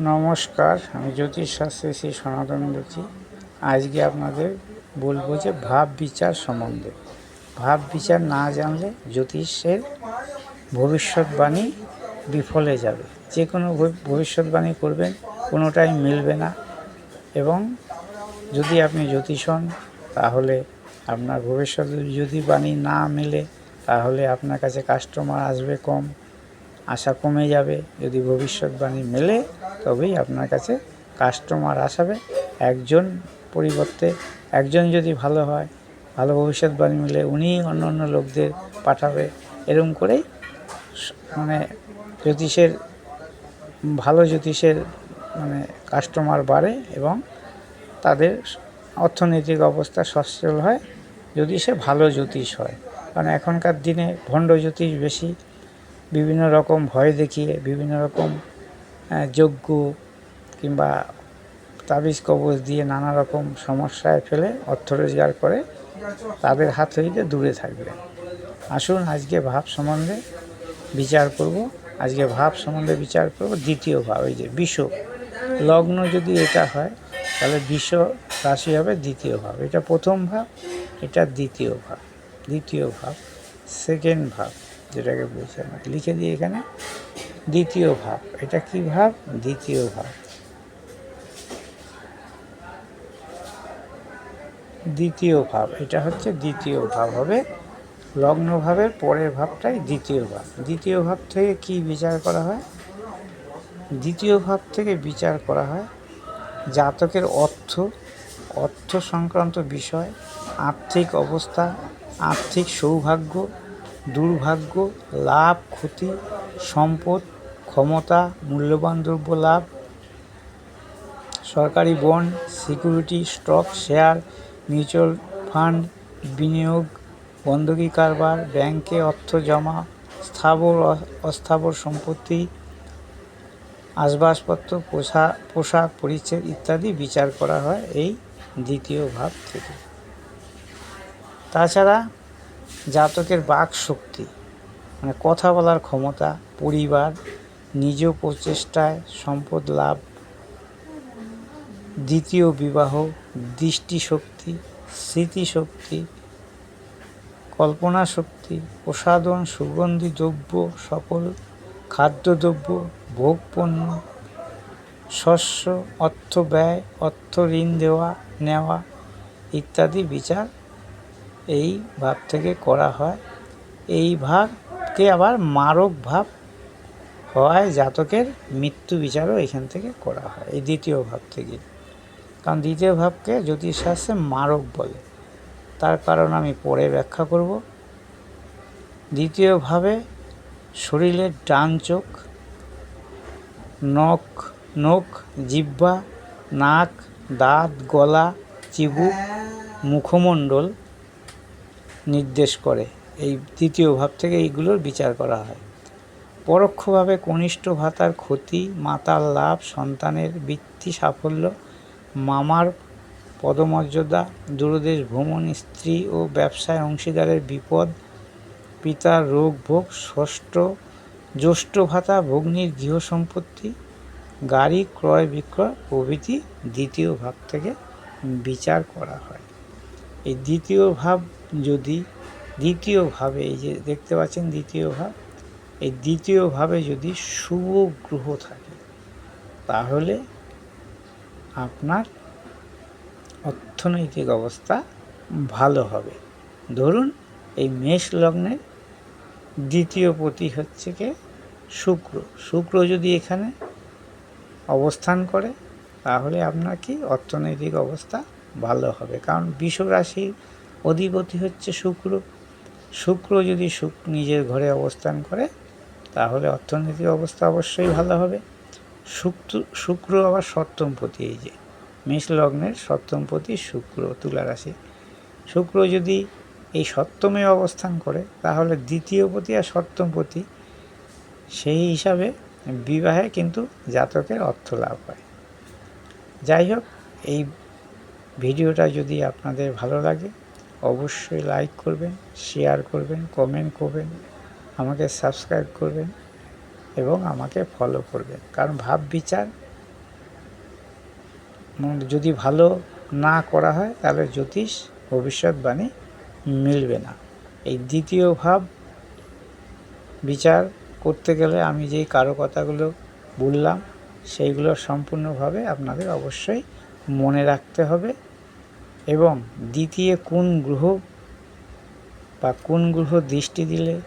নমস্কার, আমি জ্যোতিষ শাস্ত্রী শ্রী সনাতন বলছি আজকে আপনাদের বলব যে ভাব বিচার সম্বন্ধে। ভাব বিচার না জানলে জ্যোতিষের ভবিষ্যৎবাণী বিফলে যাবে। যে কোনো ভব- ভবিষ্যৎবাণী করবেন, কোনোটাই মিলবে না। এবং যদি আপনি জ্যোতিষ হন, তাহলে আপনার ভবিষ্যৎ যদি বাণী না মেলে, তাহলে আপনার কাছে কাস্টমার আসবে কম। আশা কমে যাবে। যদি ভবিষ্যৎবাণী মেলে, তবেই আপনার কাছে কাস্টমার আসাবে। একজন পরিবর্তে, একজন যদি ভালো হয়, ভালো ভবিষ্যৎবাণী মিলে, উনি অন্য অন্য লোকদের পাঠাবে। এরকম করেই মানে জ্যোতিষের, ভালো জ্যোতিষের মানে কাস্টমার বাড়ে এবং তাদের অর্থনৈতিক অবস্থা সচ্ছল হয় যদি সে ভালো জ্যোতিষ হয়। কারণ এখনকার দিনে ভণ্ড জ্যোতিষ বেশি বিভিন্ন রকম ভয় দেখিয়ে, বিভিন্ন রকম যজ্ঞ কিংবা তাবিজ কবজ দিয়ে নানা রকম সমস্যায় ফেলে, অর্থ রোজগার করে তাদের হাত হইতে দূরে থাকবে। আসুন, আজকে ভাব সম্বন্ধে বিচার করব। আজকে ভাব সম্বন্ধে বিচার করব। দ্বিতীয় ভাব, এই যে বিষ লগ্ন যদি এটা হয়, তাহলে বিষ রাশি হবে দ্বিতীয় ভাব। এটা প্রথম ভাব, এটা দ্বিতীয় ভাব। দ্বিতীয় ভাব, সেকেন্ড ভাব। যেটাকে আমাকে, লিখে দিই এখানে, দ্বিতীয় ভাব। এটা কি ভাব? দ্বিতীয় ভাব। দ্বিতীয় ভাব, এটা হচ্ছে দ্বিতীয় ভাব হবে। লগ্ন ভাবের পরের ভাবটাই দ্বিতীয় ভাব। দ্বিতীয় ভাব থেকে কি বিচার করা হয়? দ্বিতীয় ভাব থেকে বিচার করা হয় জাতকের অর্থ অর্থ সংক্রান্ত বিষয়, আর্থিক অবস্থা, আর্থিক সৌভাগ্য দুর্ভাগ্য, লাভ, ক্ষতি, সম্পদ, ক্ষমতা, মূল্যবান দ্রব্য, লাভ। সরকারি bond, security, stock, share, mutual fund, বিনিয়োগ বন্ধকি কারবার, ব্যাংকে অর্থ জমা, স্থাবর, অস্থাবর সম্পত্তি, আসবাবপত্র পোশাক পোশাক পরিচ্ছেদ ইত্যাদি বিচার করা হয় এই দ্বিতীয় ভাব থেকে। তাছাড়া জাতকের বাক শক্তি মানে কথা বলার ক্ষমতা, পরিবার, নিজ প্রচেষ্টায় সম্পদ লাভ, দ্বিতীয় বিবাহ, দৃষ্টিশক্তি, স্মৃতিশক্তি কল্পনা শক্তি প্রসাদন সুগন্ধি দ্রব্য, সকল খাদ্যদ্রব্য, ভোগপণ্য, শস্য, অর্থ ব্যয়, অর্থ ঋণ দেওয়া, নেওয়া ইত্যাদি বিচার এই ভাব থেকে করা হয়। এই ভাবকে আবার মারক ভাব হওয়ায় জাতকের মৃত্যু বিচারও এখান থেকে করা হয়, এই দ্বিতীয় ভাব থেকে। কারণ দ্বিতীয় ভাবকে জ্যোতিষশাস্ত্রে মারক বলে। তার কারণ আমি পরে ব্যাখ্যা করব। দ্বিতীয়ভাবে শরীরের ডান চোখ, নখ নখ জিব্বা নাক, দাঁত, গলা, চিবুক, মুখমণ্ডল নির্দেশ করে। এই তৃতীয় ভাব থেকে এইগুলোর বিচার করা হয়। পরোক্ষভাবে কনিষ্ঠ ভাতার ক্ষতি, মাতার লাভ, সন্তানের বৃত্তি সাফল্য, মামার পদমর্যাদা, দূরদেশ ভ্রমণ, স্ত্রী ও ব্যবসায় অংশীদারের বিপদ, পিতার রোগ ভোগ, ষষ্ঠ, জ্যৈষ্ঠ ভাতা, ভগ্নির গৃহ সম্পত্তি, গাড়ি ক্রয় বিক্রয় প্রভৃতি দ্বিতীয় ভাব থেকে বিচার করা হয়। এই দ্বিতীয় ভাব যদি, দ্বিতীয় ভাবে, এই যে দেখতে পাচ্ছেন দ্বিতীয় ভাব, এই দ্বিতীয় ভাবে যদি শুভ গ্রহ থাকে, তাহলে আপনার অর্থনৈতিক অবস্থা ভালো হবে। ধরুন, এই মেষ লগ্নের দ্বিতীয় পতি হচ্ছে কে? শুক্র। শুক্র যদি এখানে অবস্থান করে, তাহলে আপনার কি? অর্থনৈতিক অবস্থা ভালো হবে। কারণ রাশির অধিপতি হচ্ছে শুক্র। শুক্র যদি শুক নিজের ঘরে অবস্থান করে, তাহলে অর্থনৈতিক অবস্থা অবশ্যই ভালো হবে। শুক্র শুক্র আবার সপ্তমপতি এই যে মেষ লগ্নের সপ্তমপতি শুক্র, তুলা রাশি। শুক্র যদি এই সপ্তমে অবস্থান করে, তাহলে দ্বিতীয় পতি আর সপ্তমপতি সেই হিসাবে বিবাহে কিন্তু জাতকের অর্থ লাভ হয়। যাই হোক, এই ভিডিওটা যদি আপনাদের ভালো লাগে, অবশ্যই লাইক করবেন শেয়ার করবেন কমেন্ট করবেন, আমাকে সাবস্ক্রাইব করবেন এবং আমাকে ফলো করবেন। কারণ ভাব বিচার যদি ভালো না করা হয়, তাহলে জ্যোতিষ ভবিষ্যৎবাণী মিলবে না। এই দ্বিতীয় ভাব বিচার করতে গেলে আমি যেই কারও কথাগুলো বললাম, সেইগুলো সম্পূর্ণভাবে আপনাদের অবশ্যই মনে রাখতে হবে এবং দ্বিতীয় কোন গ্রহ বা কোন গ্রহ দৃষ্টি দিলে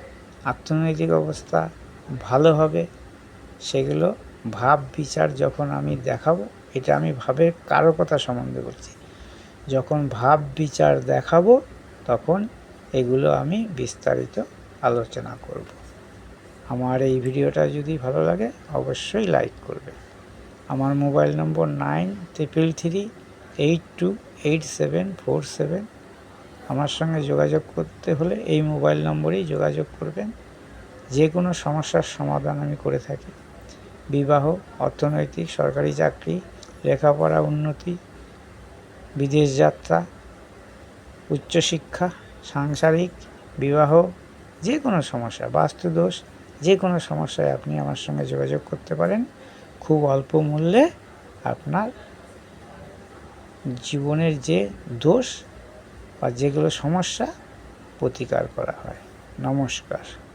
অর্থনৈতিক অবস্থা ভালো হবে, সেগুলো ভাব বিচার যখন আমি দেখাবো, এটা আমি ভাবের কারও কথা সম্বন্ধে বলছি। যখন ভাব বিচার দেখাবো, তখন এগুলো আমি বিস্তারিত আলোচনা করব। আমার এই ভিডিওটা যদি ভালো লাগে, অবশ্যই লাইক করবে আমার mobile number nine triple three eight two eight seven four seven আমার সঙ্গে যোগাযোগ করতে হলে এই মোবাইল নম্বরেই যোগাযোগ করবেন। যে কোনো সমস্যার সমাধান আমি করে থাকি। বিবাহ, অর্থনৈতিক, সরকারি চাকরি, লেখাপড়া উন্নতি, বিদেশ যাত্রা, উচ্চশিক্ষা, সাংসারিক, বিবাহ যে কোনো সমস্যা, বাস্তুদোষ যে কোনো সমস্যায় আপনি আমার সঙ্গে যোগাযোগ করতে পারেন। খুব অল্প মূল্যে আপনার জীবনের যে দোষ বা যেগুলো সমস্যা প্রতিকার করা হয়। নমস্কার।